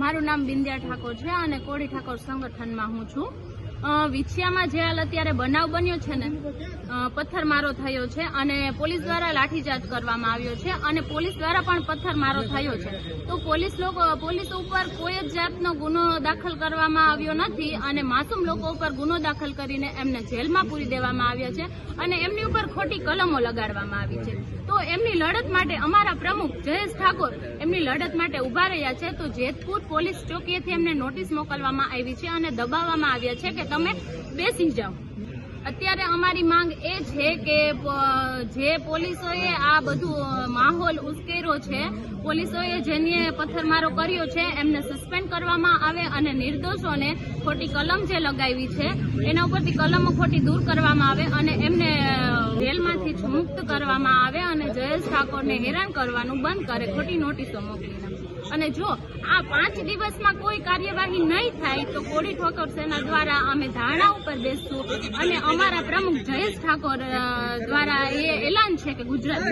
મારું નામ બિંદિયા ઠાકોર છે અને કોળી ઠાકોર સંગઠનમાં હું છું. વિછિયામાં જે હાલ અત્યારે બનાવ બન્યો છે ને પથ્થરમારો થયો છે અને પોલીસ દ્વારા લાઠીચાર્જ કરવામાં આવ્યો છે અને પોલીસ દ્વારા પણ પથ્થરમારો થયો છે. તો પોલીસ લોકો, પોલીસ ઉપર કોઈ જ જાતનો ગુનો દાખલ કરવામાં આવ્યો નથી અને માસૂમ લોકો ઉપર ગુનો દાખલ કરીને એમને જેલમાં પૂરી દેવામાં આવ્યા છે અને એમની ઉપર ખોટી કલમો લગાડવામાં આવી છે. તો એમની લડત માટે અમારા પ્રમુખ જયેશ ઠાકોર એમની લડત માટે ઊભા રહ્યા છે. તો જેતપુર પોલીસ ચોકીએથી એમને નોટિસ મોકલવામાં આવી છે અને દબાવવામાં આવ્યા છે કે તમે બેસી જાઓ. અત્યારે અમારી માંગ એ છે કે જે પોલીસોએ આ બધું માહોલ ઉશ્કેર્યો છે, પોલીસોએ જેને પથ્થરમારો કર્યો છે, એમને સસ્પેન્ડ કરવામાં આવે અને નિર્દોષોને ખોટી કલમ જે લગાવી છે, એના ઉપરથી કલમો ખોટી દૂર કરવામાં આવે અને એમને જેલમાંથી મુક્ત કરવામાં આવે અને જયેશ ઠાકોરને હેરાન કરવાનું બંધ કરે, ખોટી નોટિસો મોકલીને અને જો આ પાંચ દિવસમાં કોઈ કાર્યવાહી નહીં થાય, તો કોળી ઠોકર સેના દ્વારા અમે ધારણા ઉપર બેસશું અને અમારા પ્રમુખ જયેશ ઠાકોર દ્વારા એ એલાન છે કે ગુજરાત